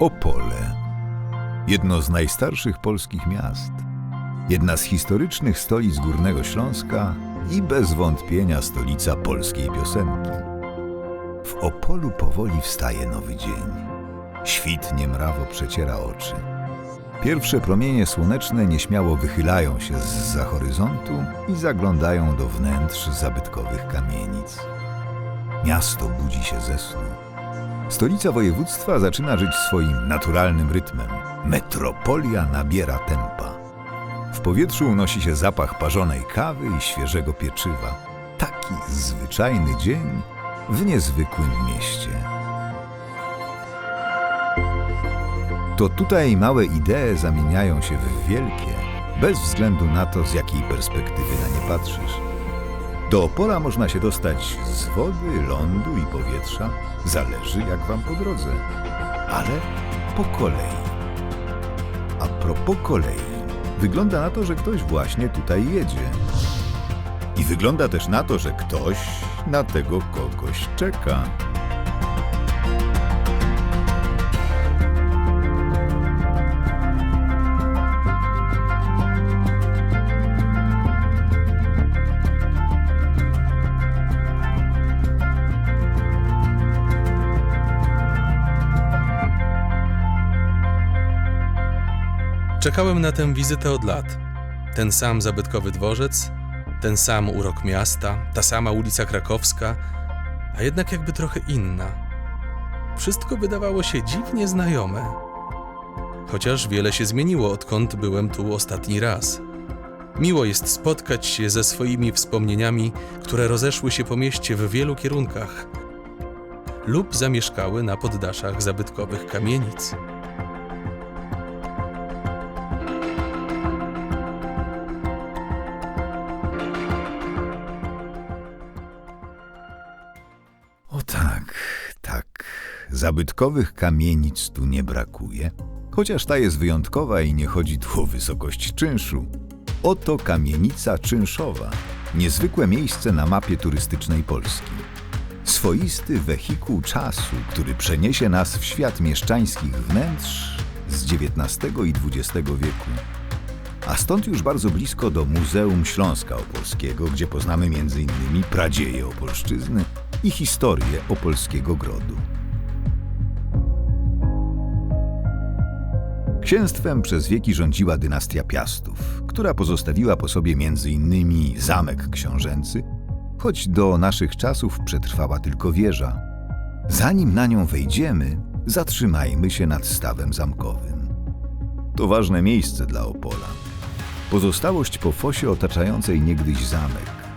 Opole. Jedno z najstarszych polskich miast. Jedna z historycznych stolic Górnego Śląska i bez wątpienia stolica polskiej piosenki. W Opolu powoli wstaje nowy dzień. Świt niemrawo przeciera oczy. Pierwsze promienie słoneczne nieśmiało wychylają się z za horyzontu i zaglądają do wnętrz zabytkowych kamienic. Miasto budzi się ze snu. Stolica województwa zaczyna żyć swoim naturalnym rytmem. Metropolia nabiera tempa. W powietrzu unosi się zapach parzonej kawy i świeżego pieczywa. Taki zwyczajny dzień w niezwykłym mieście. To tutaj małe idee zamieniają się w wielkie, bez względu na to, z jakiej perspektywy na nie patrzysz. Do Opola można się dostać z wody, lądu i powietrza, zależy jak wam po drodze, ale po kolei. A propos kolei, wygląda na to, że ktoś właśnie tutaj jedzie. I wygląda też na to, że ktoś na tego kogoś czeka. Czekałem na tę wizytę od lat. Ten sam zabytkowy dworzec, ten sam urok miasta, ta sama ulica Krakowska, a jednak jakby trochę inna. Wszystko wydawało się dziwnie znajome. Chociaż wiele się zmieniło, odkąd byłem tu ostatni raz. Miło jest spotkać się ze swoimi wspomnieniami, które rozeszły się po mieście w wielu kierunkach lub zamieszkały na poddaszach zabytkowych kamienic. Zabytkowych kamienic tu nie brakuje, chociaż ta jest wyjątkowa i nie chodzi tu o wysokość czynszu. Oto kamienica czynszowa, niezwykłe miejsce na mapie turystycznej Polski. Swoisty wehikuł czasu, który przeniesie nas w świat mieszczańskich wnętrz z XIX i XX wieku. A stąd już bardzo blisko do Muzeum Śląska Opolskiego, gdzie poznamy m.in. pradzieje Opolszczyzny i historię Opolskiego Grodu. Księstwem przez wieki rządziła dynastia Piastów, która pozostawiła po sobie m.in. zamek książęcy, choć do naszych czasów przetrwała tylko wieża. Zanim na nią wejdziemy, zatrzymajmy się nad stawem zamkowym. To ważne miejsce dla Opola. Pozostałość po fosie otaczającej niegdyś zamek.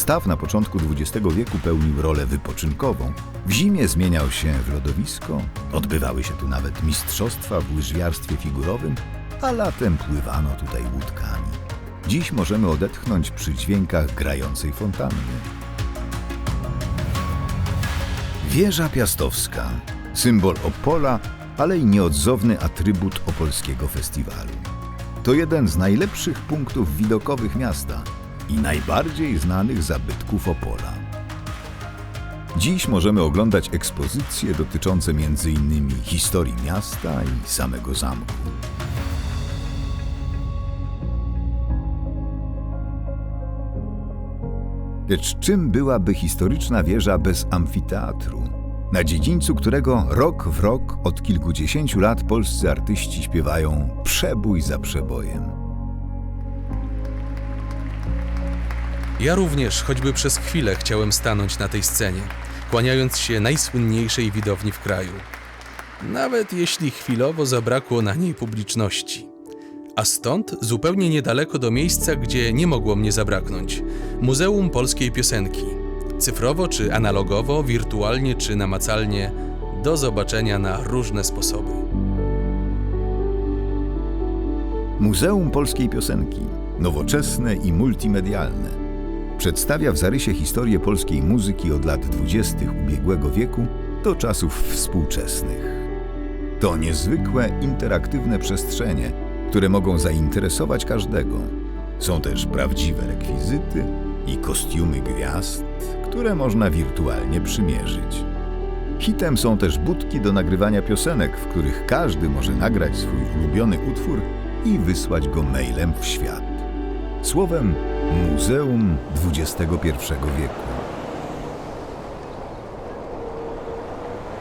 Staw na początku XX wieku pełnił rolę wypoczynkową. W zimie zmieniał się w lodowisko, odbywały się tu nawet mistrzostwa w łyżwiarstwie figurowym, a latem pływano tutaj łódkami. Dziś możemy odetchnąć przy dźwiękach grającej fontanny. Wieża Piastowska, symbol Opola, ale i nieodzowny atrybut opolskiego festiwalu. To jeden z najlepszych punktów widokowych miasta i najbardziej znanych zabytków Opola. Dziś możemy oglądać ekspozycje dotyczące m.in. historii miasta i samego zamku. Lecz czym byłaby historyczna wieża bez amfiteatru, na dziedzińcu którego rok w rok od kilkudziesięciu lat polscy artyści śpiewają przebój za przebojem? Ja również, choćby przez chwilę, chciałem stanąć na tej scenie, kłaniając się najsłynniejszej widowni w kraju. Nawet jeśli chwilowo zabrakło na niej publiczności. A stąd zupełnie niedaleko do miejsca, gdzie nie mogło mnie zabraknąć Muzeum Polskiej Piosenki. Cyfrowo czy analogowo, wirtualnie czy namacalnie, do zobaczenia na różne sposoby. Muzeum Polskiej Piosenki, nowoczesne i multimedialne. Przedstawia w zarysie historię polskiej muzyki od lat 20. ubiegłego wieku do czasów współczesnych. To niezwykłe, interaktywne przestrzenie, które mogą zainteresować każdego. Są też prawdziwe rekwizyty i kostiumy gwiazd, które można wirtualnie przymierzyć. Hitem są też budki do nagrywania piosenek, w których każdy może nagrać swój ulubiony utwór i wysłać go mailem w świat. Słowem Muzeum XXI wieku.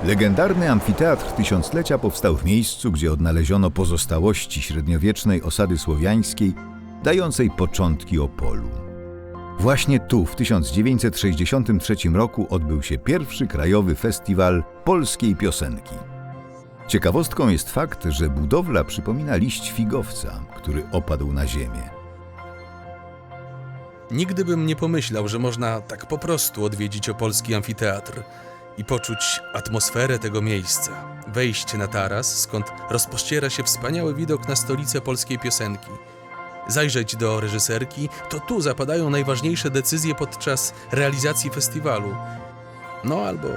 Legendarny amfiteatr tysiąclecia powstał w miejscu, gdzie odnaleziono pozostałości średniowiecznej osady słowiańskiej, dającej początki Opolu. Właśnie tu w 1963 roku odbył się pierwszy krajowy festiwal polskiej piosenki. Ciekawostką jest fakt, że budowla przypomina liść figowca, który opadł na ziemię. Nigdy bym nie pomyślał, że można tak po prostu odwiedzić opolski amfiteatr i poczuć atmosferę tego miejsca. Wejść na taras, skąd rozpościera się wspaniały widok na stolicę polskiej piosenki. Zajrzeć do reżyserki, to tu zapadają najważniejsze decyzje podczas realizacji festiwalu. No albo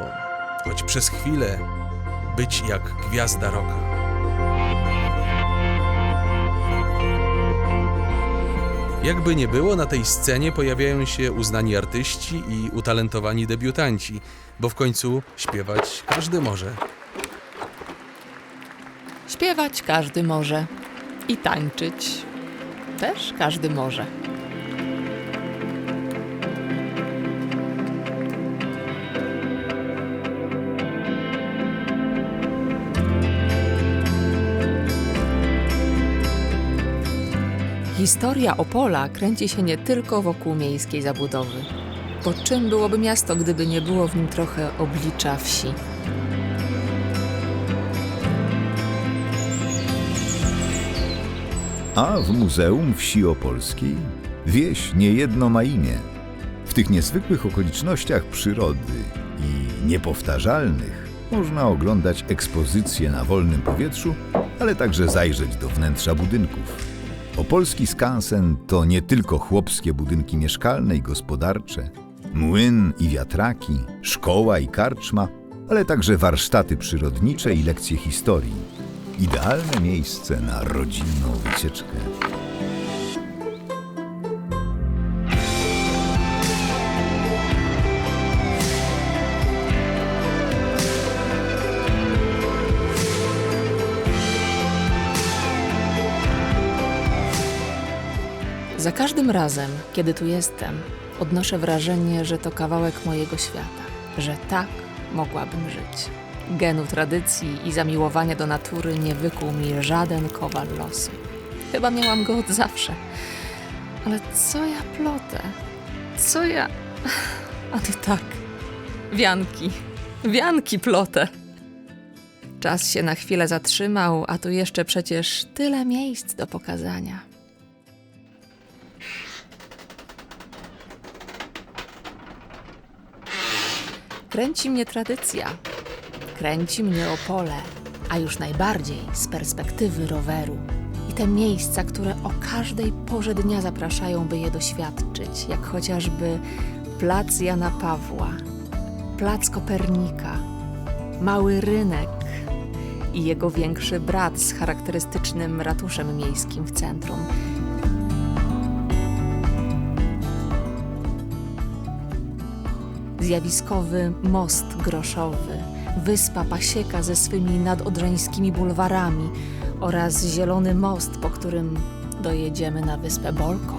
choć przez chwilę być jak gwiazda roka. Jakby nie było, na tej scenie pojawiają się uznani artyści i utalentowani debiutanci, bo w końcu śpiewać każdy może. Śpiewać każdy może. I tańczyć też każdy może. Historia Opola kręci się nie tylko wokół miejskiej zabudowy. Bo czym byłoby miasto, gdyby nie było w nim trochę oblicza wsi? A w Muzeum Wsi Opolskiej wieś niejedno ma imię. W tych niezwykłych okolicznościach przyrody i niepowtarzalnych można oglądać ekspozycje na wolnym powietrzu, ale także zajrzeć do wnętrza budynków. Opolski skansen to nie tylko chłopskie budynki mieszkalne i gospodarcze, młyn i wiatraki, szkoła i karczma, ale także warsztaty przyrodnicze i lekcje historii. Idealne miejsce na rodzinną wycieczkę. Za każdym razem, kiedy tu jestem, odnoszę wrażenie, że to kawałek mojego świata, że tak mogłabym żyć. Genu tradycji i zamiłowania do natury nie wykuł mi żaden kowal losu. Chyba miałam go od zawsze. Ale co ja plotę? Co ja. A ty tak. Wianki. Wianki plotę. Czas się na chwilę zatrzymał, a tu jeszcze przecież tyle miejsc do pokazania. Kręci mnie tradycja, kręci mnie Opole, a już najbardziej z perspektywy roweru. I te miejsca, które o każdej porze dnia zapraszają, by je doświadczyć, jak chociażby Plac Jana Pawła, Plac Kopernika, Mały Rynek. I jego większy brat z charakterystycznym ratuszem miejskim w centrum. Zjawiskowy most groszowy, wyspa Pasieka ze swymi nadodrzańskimi bulwarami oraz zielony most, po którym dojedziemy na wyspę Bolko.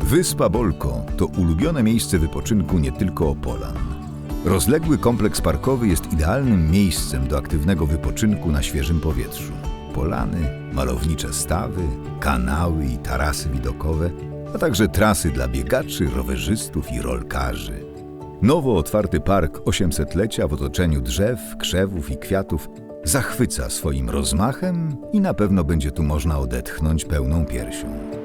Wyspa Bolko to ulubione miejsce wypoczynku nie tylko Opolan. Rozległy kompleks parkowy jest idealnym miejscem do aktywnego wypoczynku na świeżym powietrzu. Polany, malownicze stawy, kanały i tarasy widokowe, a także trasy dla biegaczy, rowerzystów i rolkarzy. Nowo otwarty park 800-lecia w otoczeniu drzew, krzewów i kwiatów zachwyca swoim rozmachem i na pewno będzie tu można odetchnąć pełną piersią.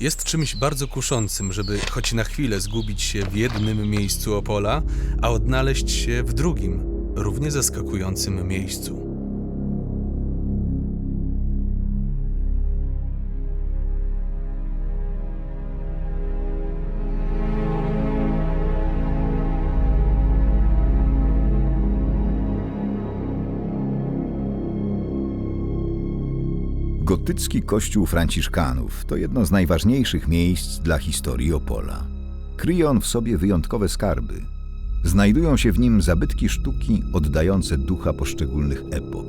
Jest czymś bardzo kuszącym, żeby choć na chwilę zgubić się w jednym miejscu Opola, a odnaleźć się w drugim, równie zaskakującym miejscu. Gotycki kościół Franciszkanów to jedno z najważniejszych miejsc dla historii Opola. Kryje on w sobie wyjątkowe skarby. Znajdują się w nim zabytki sztuki oddające ducha poszczególnych epok.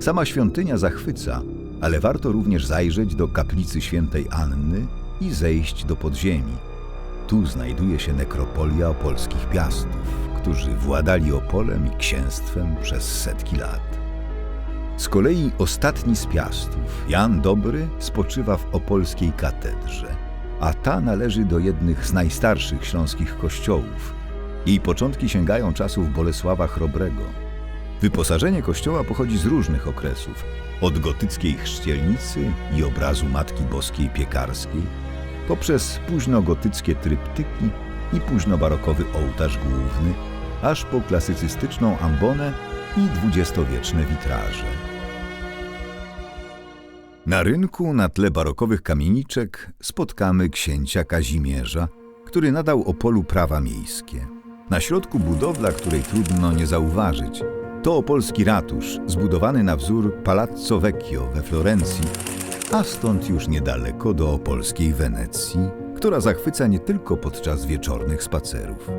Sama świątynia zachwyca, ale warto również zajrzeć do kaplicy świętej Anny i zejść do podziemi. Tu znajduje się nekropolia opolskich piastów, którzy władali Opolem i księstwem przez setki lat. Z kolei ostatni z piastów, Jan Dobry, spoczywa w opolskiej katedrze, a ta należy do jednych z najstarszych śląskich kościołów. Jej początki sięgają czasów Bolesława Chrobrego. Wyposażenie kościoła pochodzi z różnych okresów, od gotyckiej chrzcielnicy i obrazu Matki Boskiej Piekarskiej, poprzez późnogotyckie tryptyki i późnobarokowy ołtarz główny, aż po klasycystyczną ambonę i dwudziestowieczne witraże. Na rynku na tle barokowych kamieniczek spotkamy księcia Kazimierza, który nadał Opolu prawa miejskie. Na środku budowla, której trudno nie zauważyć, to opolski ratusz zbudowany na wzór Palazzo Vecchio we Florencji, a stąd już niedaleko do opolskiej Wenecji, która zachwyca nie tylko podczas wieczornych spacerów.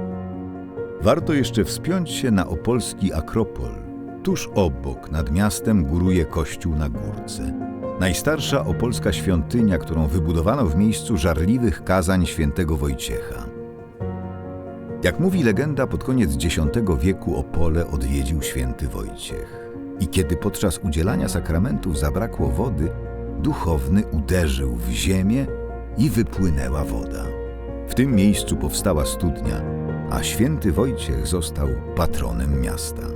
Warto jeszcze wspiąć się na opolski Akropol. Tuż obok, nad miastem, góruje kościół na górce. Najstarsza opolska świątynia, którą wybudowano w miejscu żarliwych kazań świętego Wojciecha. Jak mówi legenda, pod koniec X wieku Opole odwiedził święty Wojciech. I kiedy podczas udzielania sakramentów zabrakło wody, duchowny uderzył w ziemię i wypłynęła woda. W tym miejscu powstała studnia, a święty Wojciech został patronem miasta.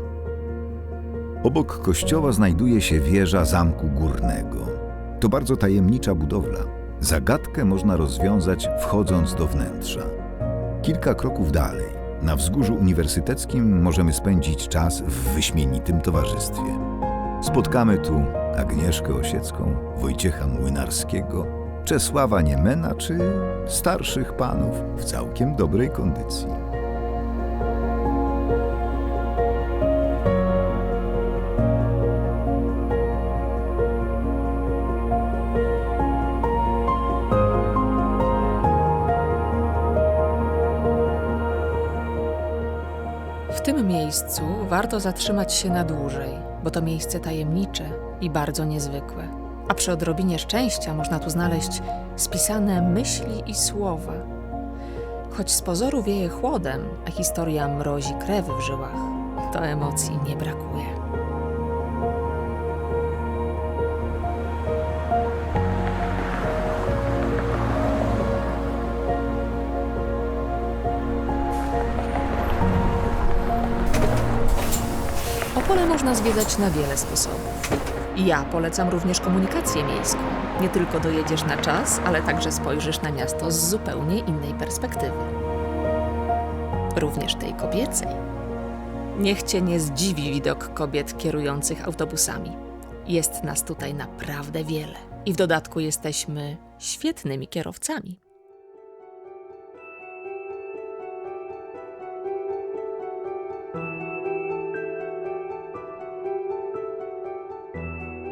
Obok kościoła znajduje się wieża zamku górnego. To bardzo tajemnicza budowla. Zagadkę można rozwiązać wchodząc do wnętrza. Kilka kroków dalej, na wzgórzu uniwersyteckim, możemy spędzić czas w wyśmienitym towarzystwie. Spotkamy tu Agnieszkę Osiecką, Wojciecha Młynarskiego, Czesława Niemena czy starszych panów w całkiem dobrej kondycji. W tym miejscu warto zatrzymać się na dłużej, bo to miejsce tajemnicze i bardzo niezwykłe. A przy odrobinie szczęścia można tu znaleźć spisane myśli i słowa. Choć z pozoru wieje chłodem, a historia mrozi krew w żyłach, to emocji nie brakuje. Zwiedzać na wiele sposobów. Ja polecam również komunikację miejską. Nie tylko dojedziesz na czas, ale także spojrzysz na miasto z zupełnie innej perspektywy. Również tej kobiecej. Niech cię nie zdziwi widok kobiet kierujących autobusami. Jest nas tutaj naprawdę wiele. I w dodatku jesteśmy świetnymi kierowcami.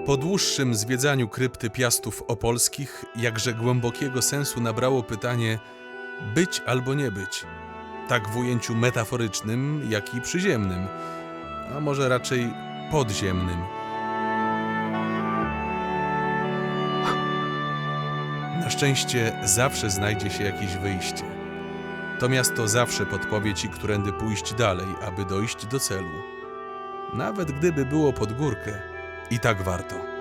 Po dłuższym zwiedzaniu krypty piastów opolskich, jakże głębokiego sensu nabrało pytanie być albo nie być. Tak w ujęciu metaforycznym, jak i przyziemnym, a może raczej podziemnym. Na szczęście zawsze znajdzie się jakieś wyjście. To miasto zawsze podpowie ci, którędy pójść dalej, aby dojść do celu. Nawet gdyby było pod górkę, i tak warto.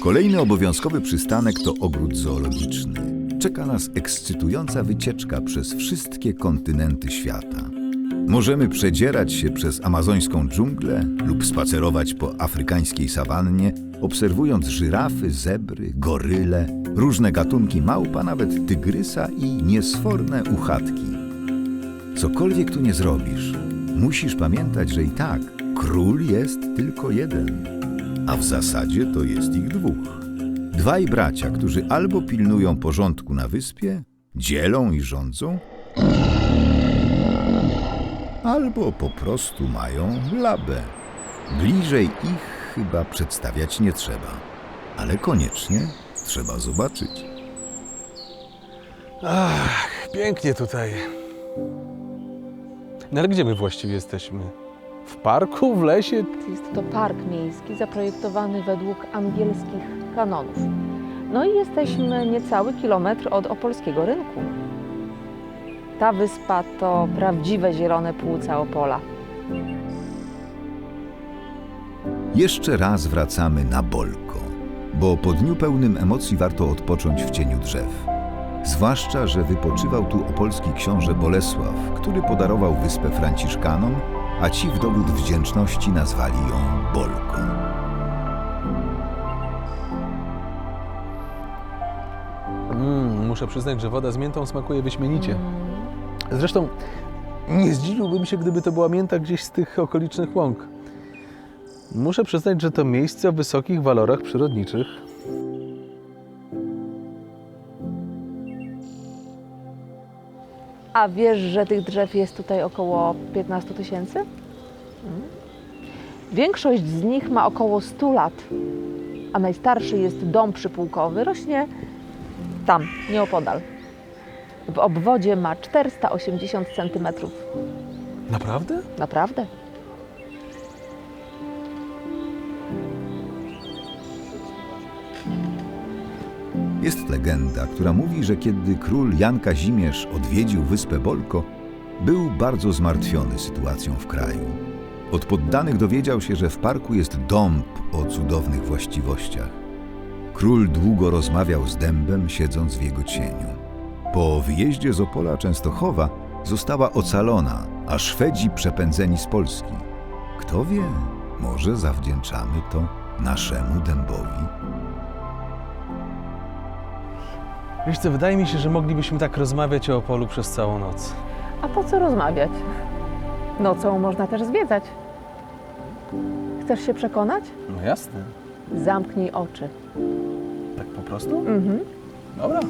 Kolejny obowiązkowy przystanek to ogród zoologiczny. Czeka nas ekscytująca wycieczka przez wszystkie kontynenty świata. Możemy przedzierać się przez amazońską dżunglę lub spacerować po afrykańskiej sawannie, obserwując żyrafy, zebry, goryle, różne gatunki małpa, nawet tygrysa i niesforne uchatki. Cokolwiek tu nie zrobisz, musisz pamiętać, że i tak król jest tylko jeden, a w zasadzie to jest ich dwóch. Dwaj bracia, którzy albo pilnują porządku na wyspie, dzielą i rządzą, albo po prostu mają labę. Bliżej ich chyba przedstawiać nie trzeba, ale koniecznie trzeba zobaczyć. Ach, pięknie tutaj. No ale gdzie my właściwie jesteśmy? W parku, w lesie? Jest to park miejski zaprojektowany według angielskich kanonów. No i jesteśmy niecały kilometr od opolskiego rynku. Ta wyspa to prawdziwe zielone płuca Opola. Jeszcze raz wracamy na Bolko, bo po dniu pełnym emocji warto odpocząć w cieniu drzew. Zwłaszcza, że wypoczywał tu opolski książę Bolesław, który podarował wyspę Franciszkanom, a ci w dowód wdzięczności nazwali ją Bolką. Mm, muszę przyznać, że woda z miętą smakuje wyśmienicie. Zresztą nie zdziwiłbym się, gdyby to była mięta gdzieś z tych okolicznych łąk. Muszę przyznać, że to miejsce o wysokich walorach przyrodniczych. A wiesz, że tych drzew jest tutaj około 15 tysięcy? Mm. Większość z nich ma około 100 lat, a najstarszy jest dom przypułkowy, rośnie tam, nieopodal. W obwodzie ma 480 centymetrów. Naprawdę? Naprawdę? Jest legenda, która mówi, że kiedy król Jan Kazimierz odwiedził wyspę Bolko, był bardzo zmartwiony sytuacją w kraju. Od poddanych dowiedział się, że w parku jest dąb o cudownych właściwościach. Król długo rozmawiał z dębem, siedząc w jego cieniu. Po wyjeździe z Opola Częstochowa została ocalona, a Szwedzi przepędzeni z Polski. Kto wie, może zawdzięczamy to naszemu dębowi. Wiesz co, wydaje mi się, że moglibyśmy tak rozmawiać o Opolu przez całą noc. A po co rozmawiać? Nocą można też zwiedzać. Chcesz się przekonać? No jasne. Zamknij oczy. Tak po prostu? Mhm. Dobra.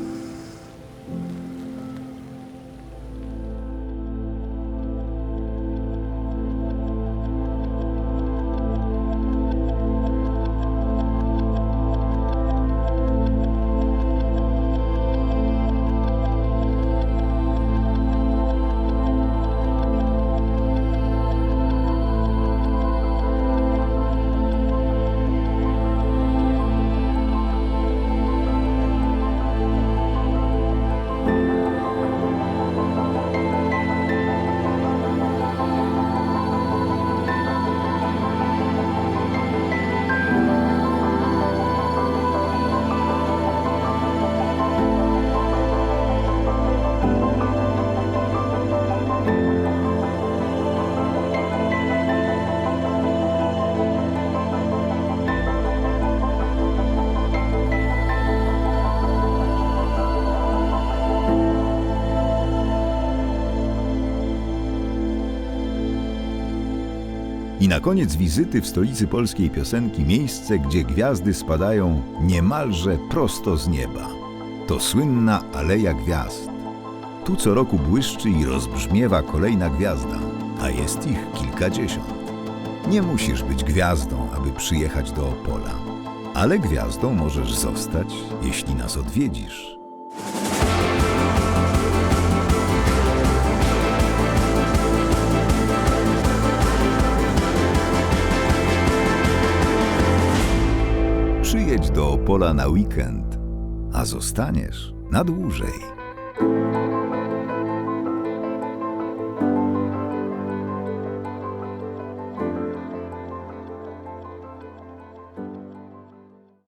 Na koniec wizyty w stolicy polskiej piosenki miejsce, gdzie gwiazdy spadają niemalże prosto z nieba. To słynna Aleja Gwiazd. Tu co roku błyszczy i rozbrzmiewa kolejna gwiazda, a jest ich kilkadziesiąt. Nie musisz być gwiazdą, aby przyjechać do Opola, ale gwiazdą możesz zostać, jeśli nas odwiedzisz. Do Opola na weekend, a zostaniesz na dłużej.